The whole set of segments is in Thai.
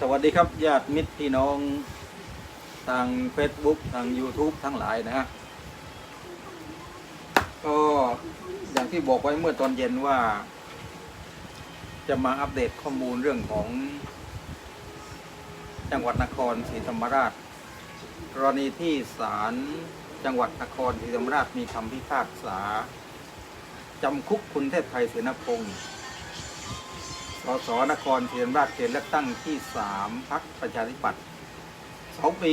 สวัสดีครับญาติมิตรพี่น้องทาง Facebook ทาง YouTube ทั้งหลายนะฮะก็อย่างที่บอกไว้เมื่อตอนเย็นว่า จะมาอัปเดตข้อมูลเรื่องของจังหวัดนครศรีธรรมราช กรณีที่ศาลจังหวัดนครศรีธรรมราชมีคำพิพากษาจำคุกคุณเทพไทยเสนพงศ์ สสนครศรีธรราชเขตเลือกตั้งที่สามพักประชาธิปัตย์สองปี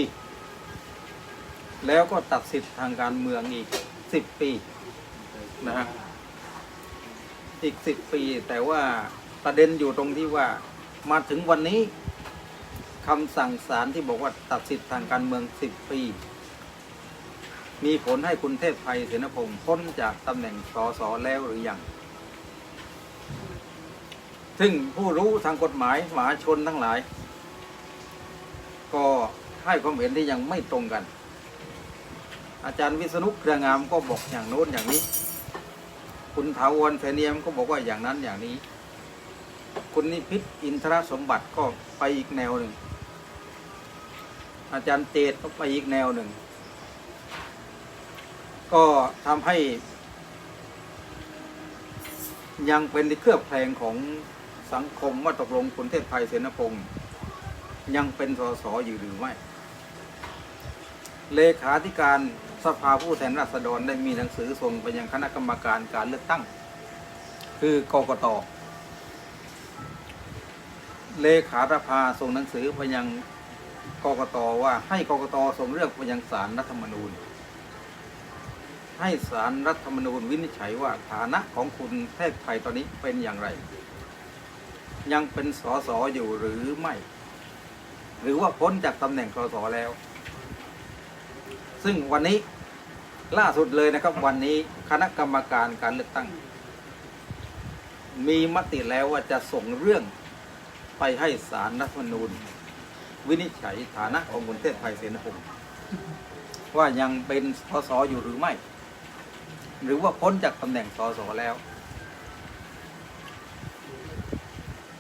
แล้วก็ตัดสิทธิ์ทางการเมืองอีกสิบปีนะฮะอีกสิบปี แต่ว่าประเด็นอยู่ตรงที่ว่ามาถึงวันนี้คำสั่งศาลที่บอกว่าตัดสิทธิ์ทางการเมืองสิบปี มีผลให้คุณเทพไทยเสนพงศ์พ้นจากตำแหน่งสสแล้วหรือยัง ซึ่งผู้รู้ทางกฎหมายมหาชนทั้งหลาย ก็ให้ความเห็นที่ยังไม่ตรงกัน อาจารย์วิษณุเครืองามก็บอกอย่างโน้นอย่างนี้ คุณถาวรเสนียมก็บอกว่าอย่างนั้นอย่างนี้ คุณนิพิษอินทรสมบัติก็ไปอีกแนวหนึ่ง อาจารย์เจตก็ไปอีกแนวหนึ่ง ก็ทำให้ยังเป็นที่เคลือบแคลงของ สังคมว่าตกลงคุณเทพไทยเสนพงศ์ยังเป็นสสอยู่หรือไม่ เลขาธิการสภาผู้แทนราษฎรได้มีหนังสือส่งไปยังคณะกรรมการการเลือกตั้ง คือกกต เลขาธิภาส่งหนังสือไปยังกกตว่าให้กกตส่งเรื่องไปยังศาลรัฐธรรมนูญ ให้สารรัฐธรรมนูญวินิจฉัยว่าฐานะของคุณเทพไทยตอนนี้เป็นอย่างไร ยังเป็นสสอยู่หรือไม่ หรือว่าพ้นจากตำแหน่งสสแล้ว ซึ่งวันนี้ล่าสุดเลยนะครับ วันนี้คณะกรรมการการเลือกตั้ง มีมติแล้วว่าจะส่งเรื่องไปให้สารรัฐธรรมนูญ วินิจฉัยฐานะของคุณเทพไทยเสนพงศ์ว่ายังเป็นสสอยู่หรือไม่ หรือว่าพ้นจากตำแหน่งสสแล้ว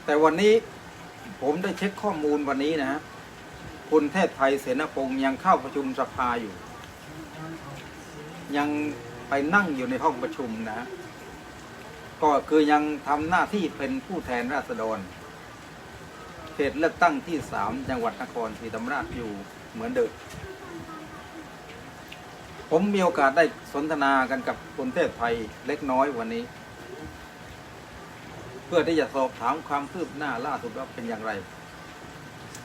แต่วันนี้ผมได้เช็คข้อมูลวันนี้นะฮะคุณเทพไทยเสนาพงศ์ยังเข้าประชุมสภาอยู่ ยังไปนั่งอยู่ในห้องประชุมนะ ก็คือยังทำหน้าที่เป็นผู้แทนราษฎร เขตเลือกตั้งที่สามจังหวัดนครศรีธรรมราชอยู่เหมือนเดิมผมมีโอกาสได้สนทนากันกับคุณเทพไทยเล็กน้อยวันนี้ พื่อที่จะสอบถามความคืบหน้าล่าสุดว่าเป็นอย่างไร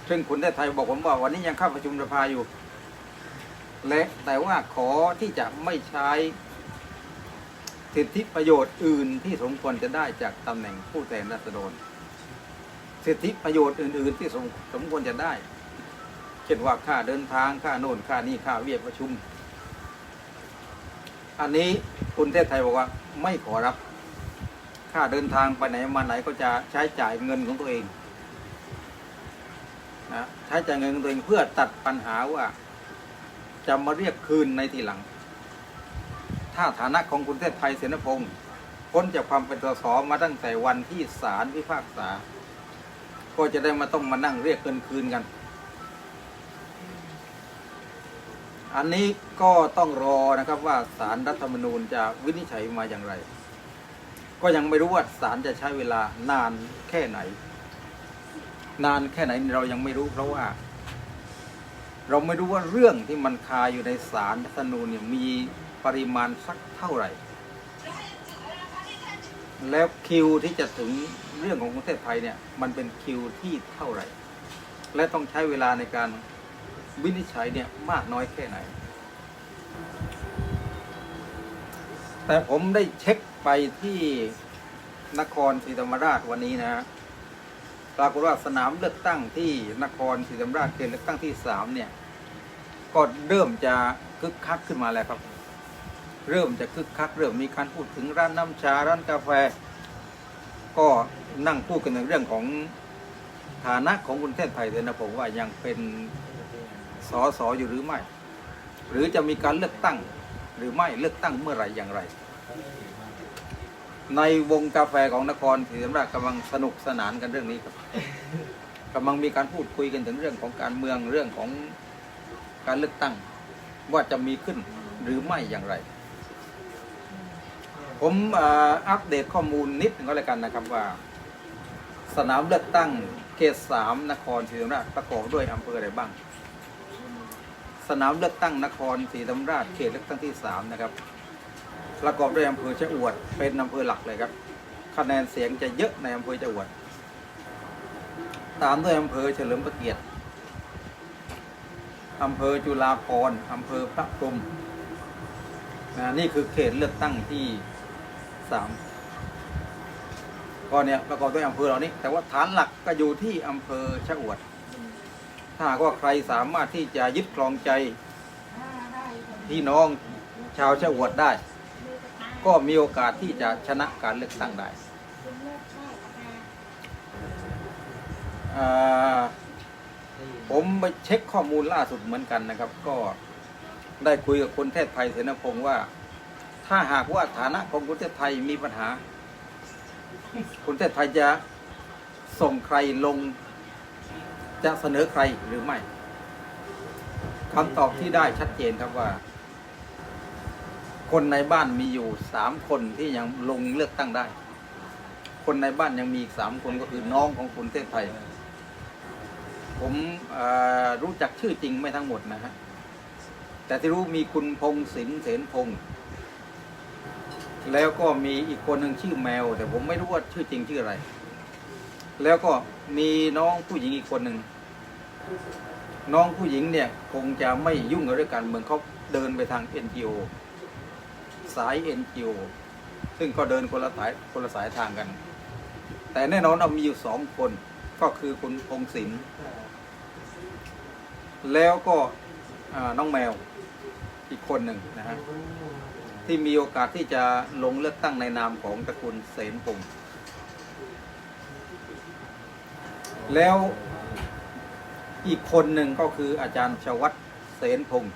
ซึ่งคุณเทพไทยบอกผมว่าวันนี้ยังเข้าประชุมสภาอยู่ และแต่ว่าขอที่จะไม่ใช้สิทธิประโยชน์อื่นที่สมควรจะได้จากตำแหน่งผู้แทนราษฎร สิทธิประโยชน์อื่น ๆ ที่สมสมควรจะได้ เช่นว่าค่าเดินทางค่าโน่นค่านี่ค่าเวียประชุม อันนี้คุณเทพไทยบอกว่าไม่ขอรับ ค่าเดินทางไปไหนมาไหนก็จะใช้จ่ายเงินของตัวเองนะใช้จ่ายเงินของตัวเองเพื่อตัดปัญหาว่า จะมาเรียกคืนในทีหลัง ถ้าฐานะของคุณเทพไทยเสนพงศ์พ้นจากความเป็นสสมาตั้งแต่วันที่ศาลพิพากษา ก็จะได้มาต้องมานั่งเรียกเงินคืนกัน อันนี้ก็ต้องรอนะครับว่าสารรัฐธรรมนูญจะวินิจฉัยมาอย่างไร ก็ยังไม่รู้ว่าศาลจะใช้เวลานานแค่ไหน นานแค่ไหนเรายังไม่รู้เพราะว่า เราไม่รู้ว่าเรื่องที่มันคาอยู่ในสารรัฐธนูเนี่ยมีปริมาณสักเท่าไหร่ แล้วคิวที่จะถึงเรื่องของประเทศไทยเนี่ย มันเป็นคิวที่เท่าไหร่ และต้องใช้เวลาในการวินิจฉัยเนี่ยมากน้อยแค่ไหน แต่ผมได้เช็ค ไปที่นครศรีธรรมราชวันนี้นะฮะปรากฏว่าสนามเลือกตั้งที่นครศรีธรรมราชเขตเลือกตั้งที่สามเนี่ย ก็เริ่มจะคึกคักขึ้นมาแล้วครับ เริ่มจะคึกคักเริ่มมีการพูดถึงร้านน้ำชาร้านกาแฟ ก็นั่งพูดกันในเรื่องของฐานะของคุณเทพไทยเลยนะผมว่ายังเป็นสอสออยู่หรือไม่ หรือจะมีการเลือกตั้งหรือไม่เลือกตั้งเมื่อไหร่อย่างไร ในวงกาแฟของนครศรีธรรมราชกำลังสนุกสนานกันเรื่องนี้ครับกำลังมีการพูดคุยกันถึงเรื่องของการเมืองเรื่องของการเลือกตั้ง ว่าจะมีขึ้นหรือไม่อย่างไร ผมอัปเดตข้อมูลนิดนึงก็แล้วกันนะครับว่า สนามเลือกตั้งเขตสามนครศรีธรรมราชประกอบด้วยอำเภออะไรบ้าง สนามเลือกตั้งนครศรีธรรมราชเขตเลือกตั้งที่สามนะครับ ประกอบด้วยอำเภอชะอวด เป็นอำเภอหลักเลยครับ คะแนนเสียงจะเยอะในอำเภอชะอวด ตามด้วยอำเภอเฉลิมพระเกียรติอำเภอจุฬาภรณ์อำเภอพระพรมนะนี่คือเขตเลือกตั้งที่สามก็เนี่ยประกอบด้วยอำเภอเหล่านี้ แต่ว่าฐานหลักก็อยู่ที่อำเภอชะอวด ถ้ากว่าใครสามารถที่จะยึดครองใจพี่น้องชาวชะอวดได้ ก็มีโอกาสที่จะชนะการเลือกตั้งได้ผมไปเช็คข้อมูลล่าสุดเหมือนกันนะครับ ก็ได้คุยกับคุณเทพไทยเสนพงศ์ว่า ถ้าหากว่าฐานะของคุณเทพไทยมีปัญหา คุณเทพไทยจะส่งใครลง จะเสนอใครหรือไม่คำตอบที่ได้ชัดเจนครับว่า คนในบ้านมีอยู่สามคนที่ยังลงเลือกตั้งได้ คนในบ้านยังมีอีกสามคนก็คือน้องของคุณเทพไทย ผมรู้จักชื่อจริงไม่ทั้งหมดนะฮะ แต่ที่รู้มีคุณพงศิลเสนพงศ์แล้วก็มีอีกคนหนึ่งชื่อแมว แต่ผมไม่รู้ว่าชื่อจริงชื่ออะไร แล้วก็มีน้องผู้หญิงอีกคนหนึ่งน้องผู้หญิงเนี่ยคงจะไม่ยุ่งกับเรื่องการเมืองเขาเดินไปทาง NGO สาย NGO ซึ่งก็เดินคนละสายคนละสายทางกัน แต่แน่นอนเรามีอยู่สองคนก็คือคุณพงศิลป์แล้วก็น้องแมวอีกคนหนึ่งนะฮะที่มีโอกาสที่จะลงเลือกตั้งในนามของตระกูลเสนพงศ์แล้วอีกคนหนึ่งก็คืออาจารย์ชวัตเสนพงศ์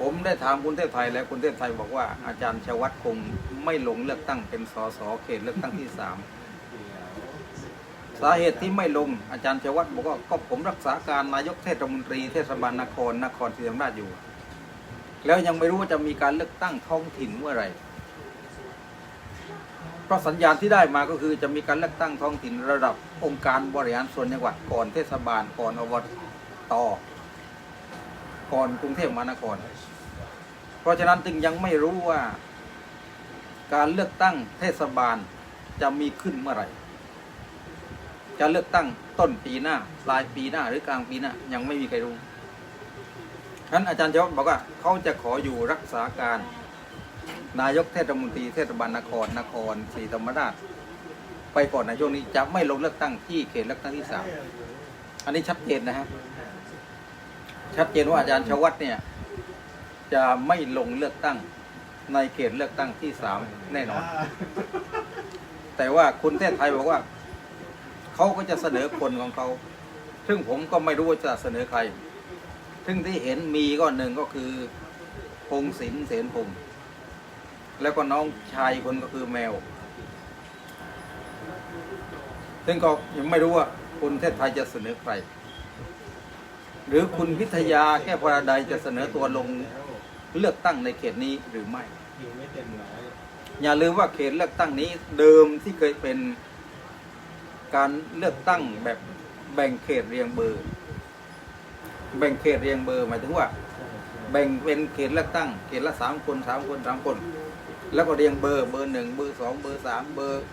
ผมได้ถามคุณเทพไทยแล้วคุณเทพไทยบอกว่าอาจารย์ชวัตคงไม่ลงเลือกตั้งเป็นสสเขตเลือกตั้งที่สามสาเหตุที่ไม่ลงอาจารย์ชวัตบอกว่าก็ผมรักษาการนายกเทศมนตรีเทศบาลนครนครศรีธรรมราชอยู่ แล้วยังไม่รู้ว่าจะมีการเลือกตั้งท้องถิ่นเมื่อไหร่เพราะสัญญาณที่ได้มาก็คือจะมีการเลือกตั้งท้องถิ่นระดับองค์การบริหารส่วนจังหวัดก่อนเทศบาลก่อนอบต ก่อนกรุงเทพมหานคร เพราะฉะนั้นจึงยังไม่รู้ว่า การเลือกตั้งเทศบาลจะมีขึ้นเมื่อไหร่ จะเลือกตั้งต้นปีหน้าปลายปีหน้าหรือกลางปีหน้ายังไม่มีใครรู้ฉะนั้นอาจารย์จวัฒบอกว่าเขาจะขออยู่รักษาการ นายกเทศมนตรีเทศบาลนครนครศรีธรรมราชไปก่อนในช่วงนี้จะไม่ลงเลือกตั้งที่เขตเลือกตั้งที่สามอันนี้ชัดเจนนะฮะ ชัดเจนว่าอาจารย์ชวัตเนี่ย จะไม่ลงเลือกตั้งในเขตเลือกตั้งที่สามแน่นอน แต่ว่าคุณเทศไทยบอกว่า เขาก็จะเสนอคนของเขา ซึ่งผมก็ไม่รู้ว่าจะเสนอใคร ซึ่งที่เห็นมีก็หนึ่งก็คือพงศิลป์เสนพงศ์แล้วก็น้องชายคนก็คือแมว ซึ่งก็ยังไม่รู้ว่าคุณเทศไทยจะเสนอใคร หรือคุณพิทยาแก้วพราใดจะเสนอตัวลงเลือกตั้งในเขตนี้หรือไม่ อย่าลืมว่าเขตเลือกตั้งนี้เดิมที่เคยเป็นการเลือกตั้งแบบแบ่งเขตเรียงเบอร์ แบ่งเขตเรียงเบอร์หมายถึงว่า แบ่งเป็นเขตเลือกตั้ง เขตละสามคนสามคนสามคน แล้วก็เรียงเบอร์เบอร์หนึ่งเบอร์สองเบอร์สามเบอร์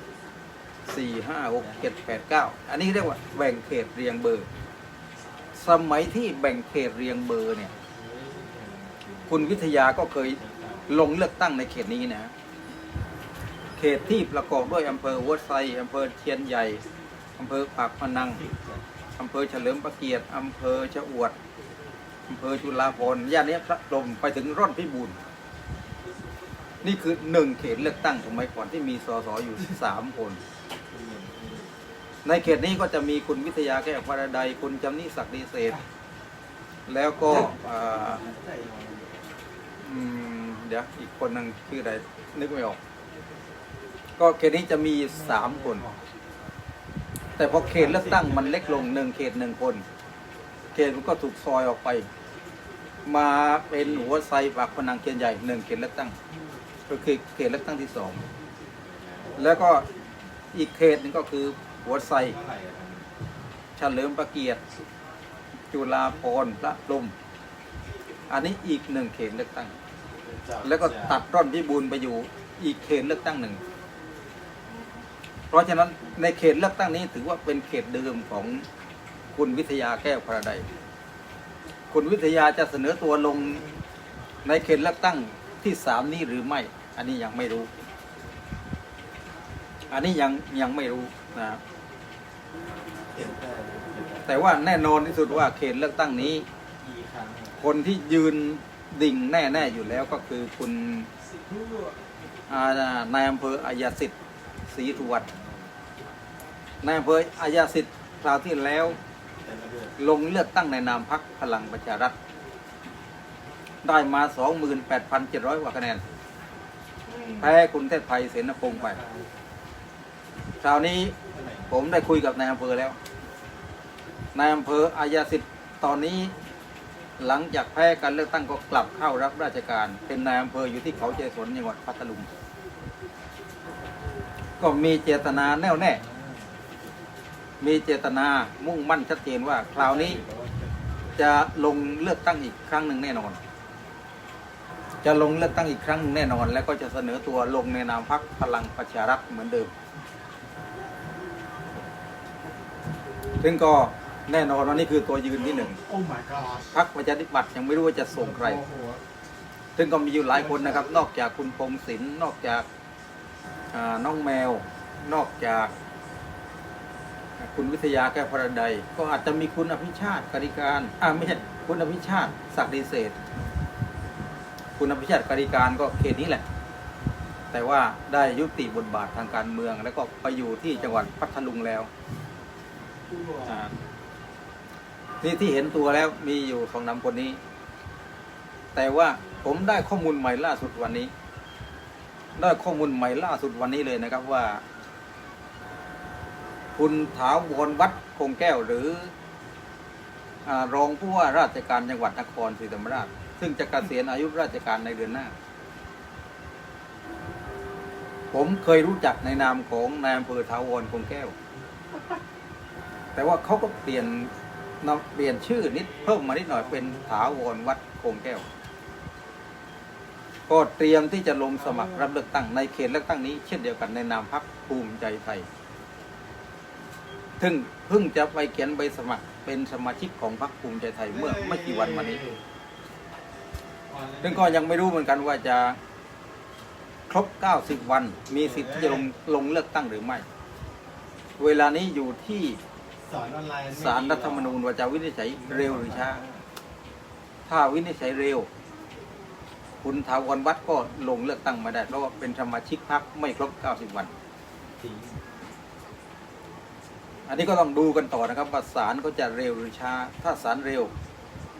สี่ห้าหกเจ็ดแปดเก้าอันนี้เรียกว่าแบ่งเขตเรียงเบอร์ สมัยที่แบ่งเขตเรียงเบอร์เนี่ย คุณวิทยาก็เคยลงเลือกตั้งในเขตนี้นะ เขตที่ประกอบด้วยอำเภอวัดไซอำเภอเทียนใหญ่อำเภอปากพนังอำเภอเฉลิมพระเกียรติอำเภอชะอวดอำเภอจุฬาภรณ์ย่านนี้พระลมไปถึงร่อนพิบูลนี่คือหนึ่งเขตเลือกตั้งสมัยก่อนที่มีสสอยู่สามคน ในเขตนี้ก็จะมีคุณวิทยาแก้วพราใดคุณจำนิศักดีเศษ แล้วก็เดี๋ยวอีกคนหนึ่งชื่ออะไรนึกไม่ออก ก็เขตนี้จะมีสามคน แต่พอเขตเลือกตั้งมันเล็กลงหนึ่งเขตหนึ่งคน เขตมันก็ถูกซอยออกไป มาเป็นหัวไซปากพนังเขตใหญ่หนึ่งเขตเลือกตั้ง ก็คือเขตเลือกตั้งที่สองแล้วก็อีกเขตหนึงก็คือ หัวไซเฉลิมประเกียรติ จุฬาภรณ์พระพรหมอันนี้อีกหนึ่งเขตเลือกตั้ง แล้วก็ตัดร่อนพิบูลไปอยู่อีกเขตเลือกตั้งหนึ่ง เพราะฉะนั้นในเขตเลือกตั้งนี้ถือว่าเป็นเขตเดิมของคุณวิทยาแก้วพระใดคุณวิทยาจะเสนอตัวลงในเขตเลือกตั้งที่สามนี้หรือไม่ อันนี้ยังไม่รู้ อันนี้ยังยังไม่รู้นะครับ แต่ว่าแน่นอนที่สุดว่าเขตเลือกตั้งนี้ คนที่ยืนดิ่งแน่ๆอยู่แล้วก็คือคุณนายอำเภออายาสิทธิ์ศรีสุวรรณนายอำเภออายาสิทธิ์คราวที่แล้ว ลงเลือกตั้งในนามพักพลังประชารัฐ ได้มา 28,700 กว่าคะแนน แพ้คุณเทพไทยเสนพงษ์ไป คราวนี้ ผมได้คุยกับนายอำเภอแล้ว นายอำเภออายาสิทธิ์ตอนนี้หลังจากแพ้การเลือกตั้งก็กลับเข้ารับราชการ เป็นนายอำเภออยู่ที่เขาเจสนจังหวัดพัทลุง ก็มีเจตนาแน่วแน่ มีเจตนามุ่งมั่นชัดเจนว่าคราวนี้จะลงเลือกตั้งอีกครั้งหนึ่งแน่นอน จะลงเลือกตั้งอีกครั้งหนึ่งแน่นอน แล้วก็จะเสนอตัวลงในนามพักพลังประชารัฐเหมือนเดิม ซึ่งก็แน่นอนว่านี่คือตัวยืนที่หนึ่ง Oh my god พักประชาธิปัตย์ยังไม่รู้ว่าจะส่งใคร โอ้โหซึ่งก็มีอยู่หลายคนนะครับ นอกจากคุณพงศิลป์นอกจากอ่าน้องแมว นอกจากคุณวิทยาแก้วพระใดก็อาจจะมีคุณอภิชาติการิการอ่าไม่ใช่คุณอภิชาติศักดิเศษ คุณอภิชาติการิการก็เขตนี้แหละ แต่ว่าได้ยุติบทบาททางการเมือง แล้วก็ไปอยู่ที่จังหวัดพัทลุงแล้ว อ่าที่ที่เห็นตัวแล้วมีอยู่สองนามคนนี้ แต่ว่าผมได้ข้อมูลใหม่ล่าสุดวันนี้ ได้ข้อมูลใหม่ล่าสุดวันนี้เลยนะครับว่า คุณถาวรวัดคงแก้วหรืออรองผู้ว่าราชการจังหวัดนครศรีธรรมราช ซึ่งจะเกษียณอายุราชการในเดือนหน้า ผมเคยรู้จักในนามของนายอำเภอถาวรคงแก้ว แต่ว่าเขาก็เปลี่ยนนเปลี่ยนชื่อนิดเพิ่มมานิดหน่อยเป็นถาวรวัดโคงแก้ว ก็เตรียมที่จะลงสมัครรับเลือกตั้งในเขตเลือกตั้งนี้เช่นเดียวกันในนามพรรคภูมิใจไทยซึ่งเพิ่งจะไปเขียนใบสมัครเป็นสมาชิกของพรรคภูมิใจไทยเมื่อไม่กี่วันมานี้ซึ่งก็ยังไม่รู้เหมือนกันว่าจะครบ 90 วัน มีสิทธิ์ที่จะลงลงเลือกตั้งหรือไม่ เวลานี้อยู่ที่ สอนออนไลน์สารรัฐธรรมนูญว่าจะวินิจฉัยเร็วหรือช้า ถ้าวินิจฉัยเร็ว คุณถาวรวัดก็ลงเลือกตั้งไม่ได้ เพราะว่าเป็นสมาชิกพรรคไม่ครบ 90 วันอันนี้ก็ต้องดูกันต่อนะครับว่าศาลก็จะเร็วหรือช้า ถ้าศาลเร็ว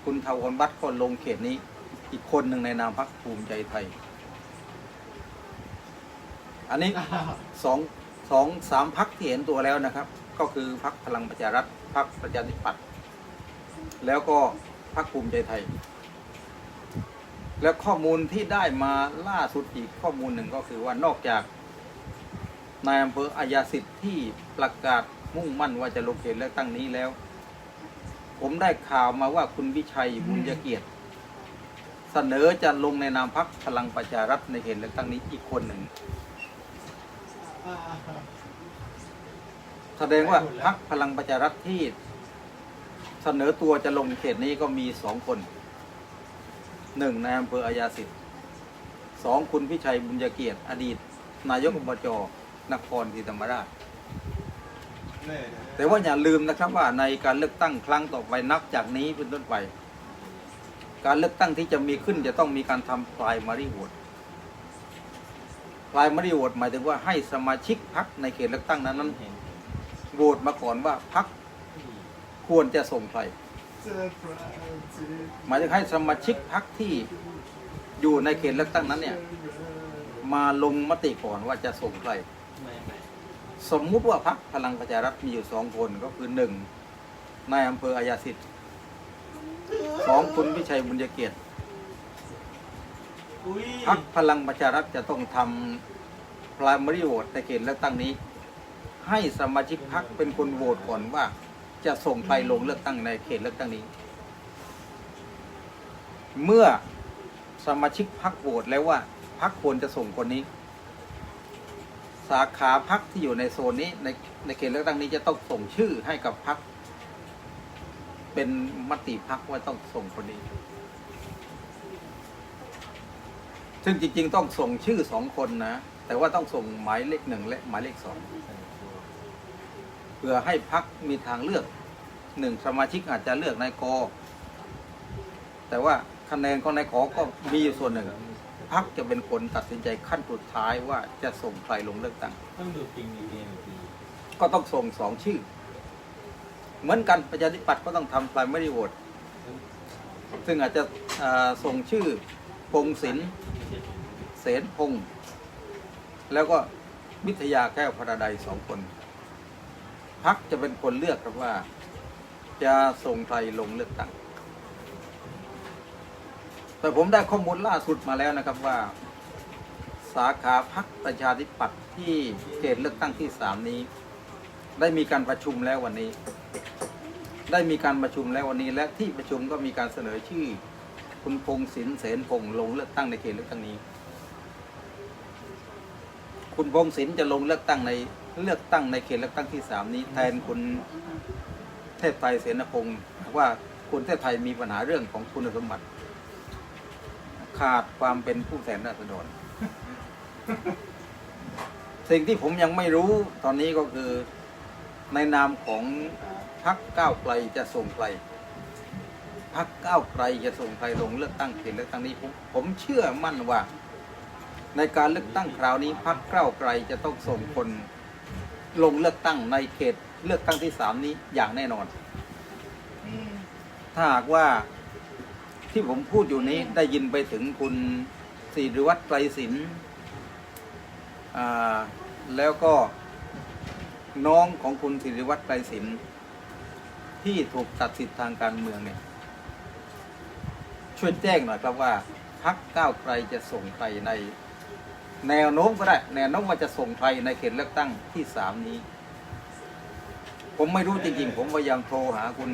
คุณถาวรวัดก็ลงเขตนี้ อีกคนหนึ่งในนามพรรคภูมิใจไทย อันนี้อ้าวสองสองสามพักที่เห็นตัวแล้วนะครับ ก็คือพักพลังประชารัฐพักประชาธิปัตย์แล้วก็พักภูมิใจไทย แล้วข้อมูลที่ได้มาล่าสุดอีกข้อมูลหนึ่งก็คือว่านอกจากนายอำเภออายาสิทธิ์ที่ประกาศมุ่งมั่นว่าจะลงเขตเลือกตั้งนี้แล้ว ผมได้ข่าวมาว่าคุณวิชัยบุญยเกียรติ เสนอจะลงในนามพักพลังประชารัฐในเขตเลือกตั้งนี้อีกคนหนึ่ง สดงว่าพักพลังประชารัฐที่เสนอตัวจะลงเขตนี้ก็มีสองคนหนึ่งในอำเภออายาสิทธิ์สองคุณพิชัยบุญยเกียรติ อดีต นายกอบจนครศรีธรรมราช แต่ว่าอย่าลืมนะครับว่าในการเลือกตั้งครั้งต่อไปนับจากนี้เป็นต้นไป การเลือกตั้งที่จะมีขึ้นจะต้องมีการทำพลายมารีโหวตพลายมารีโหวตหมายถึงว่าให้สมาชิกพักในเขตเลือกตั้งนั้นนั้น โหวตมาก่อนว่าพักควรจะส่งใครเจอพระจีหมายถึงให้สมาชิกพักที่อยู่ในเขตเลือกตั้งนั้นเนี่ย มาลงมติก่อนว่าจะส่งใคร สมมุติว่าพักพลังประชารัฐมีอยู่สองคนก็คือหนึ่งนายอำเภออายาสิทธิ์สองคุณวิชัยบุญยเกียรติอุ้ยพักพลังประชารัฐจะต้องทำ primary vote ในเขตเลือกตั้งนี้ ให้สมาชิกพักเป็นคนโหวตก่อนว่าจะส่งใครลงเลือกตั้งในเขตเลือกตั้งนี้ เมื่อสมาชิกพักโหวตแล้วว่าพักควรจะส่งคนนี้ สาขาพักที่อยู่ในโซนนี้ในในเขตเลือกตั้งนี้จะต้องส่งชื่อให้กับพักเป็นมติพักว่าต้องส่งคนนี้ ซึ่งจริง ๆ ต้องส่งชื่อสองคนนะ แต่ว่าต้องส่งหมายเลขหนึ่งและหมายเลขสอง พื่อให้พักมีทางเลือกหนึ่งสมาชิกอาจจะเลือกนายกแต่ว่าคะแนนของนายขอก็มีอยู่ส่วนหนึ่งพักจะเป็นคนตัดสินใจขั้นสุดท้ายว่าจะส่งใครลงเลือกตั้งต้องดูปิงดีเอ็นปีก็ต้องส่งสองชื่อ เหมือนกันประชาธิปัตย์ก็ต้องทำ primary vote ซึ่งอาจจะส่งชื่อพงศิลเสนพงษ์แล้วก็วิทยาแก้วพระใดสองคน พักจะเป็นคนเลือกครับว่า จะส่งใครลงเลือกตั้งแต่ผมได้ข้อมูลล่าสุดมาแล้วนะครับว่า สาขาพักประชาธิปัตย์ที่เขตเลือกตั้งที่สามนี้ ได้มีการประชุมแล้ววันนี้ ได้มีการประชุมแล้ววันนี้ และที่ประชุมก็มีการเสนอชื่อ คุณพงศินเสนพงษ์ลงเลือกตั้งในเขตเลือกตั้งนี้ คุณพงศินจะลงเลือกตั้งใน เลือกตั้งในเขตเลือกตั้งที่สามนี้แทนคุณเทพไทยเสนพงศ์ว่าคุณเทพไทยมีปัญหาเรื่องของคุณสมบัติ ขาดความเป็นผู้แทนราษฎรสิ่งที่ผมยังไม่รู้ตอนนี้ก็คือในนามของพรรคก้าวไกลจะส่งใครพรรคก้าวไกลจะส่งใครลงเลือกตั้งเขตเลือกตั้งนี้ผมผมเชื่อมั่นว่า ในการเลือกตั้งคราวนี้พรรคก้าวไกลจะต้องส่งคน ลงเลือกตั้งในเขตเลือกตั้งที่สามนี้อย่างแน่นอน ถ้าหากว่าที่ผมพูดอยู่นี้ได้ยินไปถึงคุณศิริวัตรไกรศิลป์อ่าแล้วก็น้องของคุณศิริวัตรไกรศิลป์ที่ถูกตัดสิทธิ์ทางการเมืองเนี่ย ช่วยแจ้งหน่อยครับว่าพักก้าวไกลจะส่งใครใน แนวโน้มก็ได้ แนวโน้มว่าจะส่งใครในเขตเลือกตั้งที่สามนี้ ผมไม่รู้จริงๆ ผมพยายามโทรหาคุณ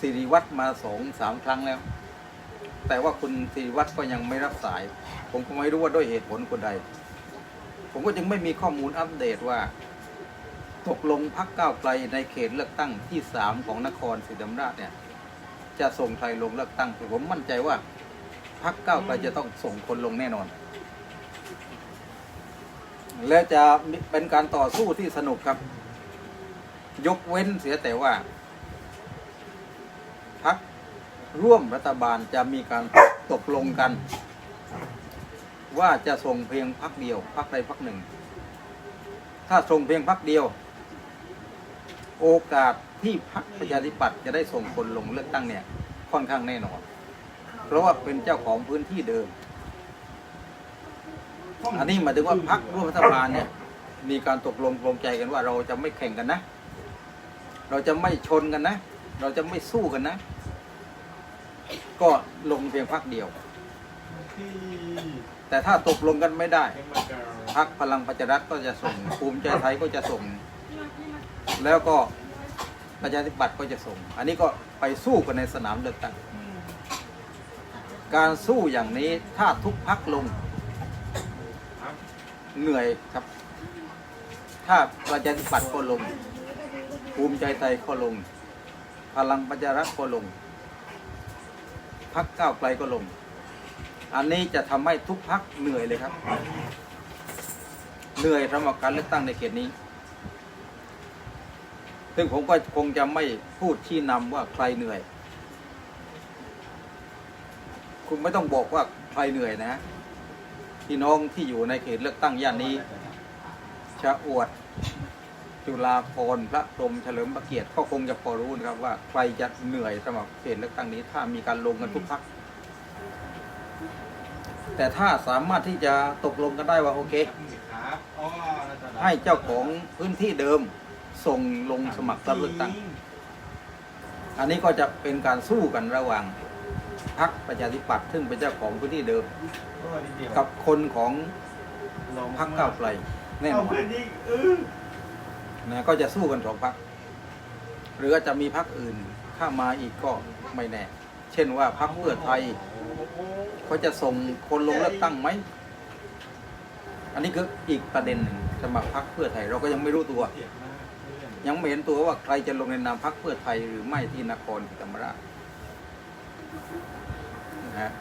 สิริวัตรมาสองสามครั้งแล้ว แต่ว่าคุณสิริวัตรก็ยังไม่รับสาย ผมก็ไม่รู้ว่าด้วยเหตุผลคนใด ผมก็จึงไม่มีข้อมูลอัปเดตว่า ตกลงพักก้าวไกลในเขตเลือกตั้งที่สามของนครศรีธรรมราชเนี่ย จะส่งใครลงเลือกตั้งแต่ผมมั่นใจว่าพักก้าวไกลจะต้องส่งคนลงแน่นอน และจะเป็นการต่อสู้ที่สนุกครับ ยกเว้นเสียแต่ว่าพักร่วมรัฐบาลจะมีการตกลงกัน ว่าจะส่งเพียงพักเดียวพักใดพักหนึ่ง ถ้าส่งเพียงพักเดียว โอกาสที่พักประชาธิปัตย์จะได้ส่งคนลงเลือกตั้งเนี่ยค่อนข้างแน่นอน เพราะว่าเป็นเจ้าของพื้นที่เดิม อันนี้หมายถึงว่าพักร่วมรัฐบาลเนี่ย มีการตกลงปลงใจกันว่าเราจะไม่แข่งกันนะ เราจะไม่ชนกันนะ เราจะไม่สู้กันนะ ก็ลงเพียงพักเดียว แต่ถ้าตกลงกันไม่ได้พักพลังประชารัฐก็จะส่ง ภูมิใจไทยก็จะส่ง แล้วก็ประชาธิปัตย์ก็จะส่ง อันนี้ก็ไปสู้กันในสนามเลือกตั้งการสู้อย่างนี้ถ้าทุกพักลง เหนื่อยครับ ถ้าประชาธิปัตย์ก็ลง ภูมิใจไทยก็ลง พลังประชารัฐก็ลงพักก้าวไกลก็ลง อันนี้จะทำให้ทุกพักเหนื่อยเลยครับ เหนื่อยสำหรับการเลือกตั้งในเขตนี้ ซึ่งผมก็คงจะไม่พูดชี้นำว่าใครเหนื่อย คุณไม่ต้องบอกว่าใครเหนื่อยนะ พี่น้องที่อยู่ในเขตเลือกตั้งย่านนี้ชะอวดจุฬาภรณ์พระพรหมเฉลิมพระเกียรติก็คงจะพอรู้นะครับว่าใครจะเหนื่อยสำหรับเขตเลือกตั้งนี้ ถ้ามีการลงกันทุกพัก แต่ถ้าสามารถที่จะตกลงกันได้ว่าโอเค ให้เจ้าของพื้นที่เดิมส่งลงสมัครรับเลือกตั้ง อันนี้ก็จะเป็นการสู้กันระหว่าง พรรคประชาธิปัตย์ซึ่งเป็นเจ้าของพื้นที่เดิม กับคนของพรรคก้าวไกลแน่นเอาอนเพื่อนยิงเออนะก็จะสู้กันสองพรรคหรืออาจจะมีพรรคอื่นเข้ามาอีกก็ไม่แน่ เช่นว่าพรรคเพื่อไทยเขาจะส่งคนลงเลือกตั้งไหม อันนี้คืออีกประเด็นหนึ่งสำหรับพรรคเพื่อไทยเราก็ยังไม่รู้ตัวเจ็บมากเพื่อนยังไม่เห็นตัวว่าใครจะลงในนามพรรคเพื่อไทยหรือไม่ที่นครศรีธรรมราช นะฮะ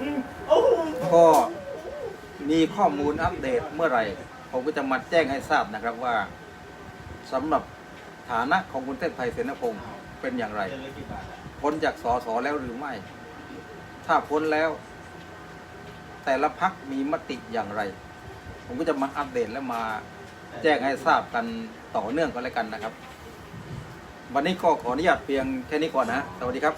อืมโอ้โหก็มีข้อมูลอัปเดตเมื่อไหร่ ผมก็จะมาแจ้งให้ทราบนะครับว่าสำหรับฐานะของคุณเทพไทยเสนพงศ์เป็นอย่างไรเดือนละกี่บาทอะพ้นจากสอสอแล้วหรือไม่ ถ้าพ้นแล้ว แต่ละพักมีมติอย่างไร ผมก็จะมาอัปเดตและมาแจ้งให้ทราบกันต่อเนื่องกันแล้วกันนะครับ วันนี้ก็ขออนุญาตเพียงแค่นี้ก่อนนะ สวัสดีครับ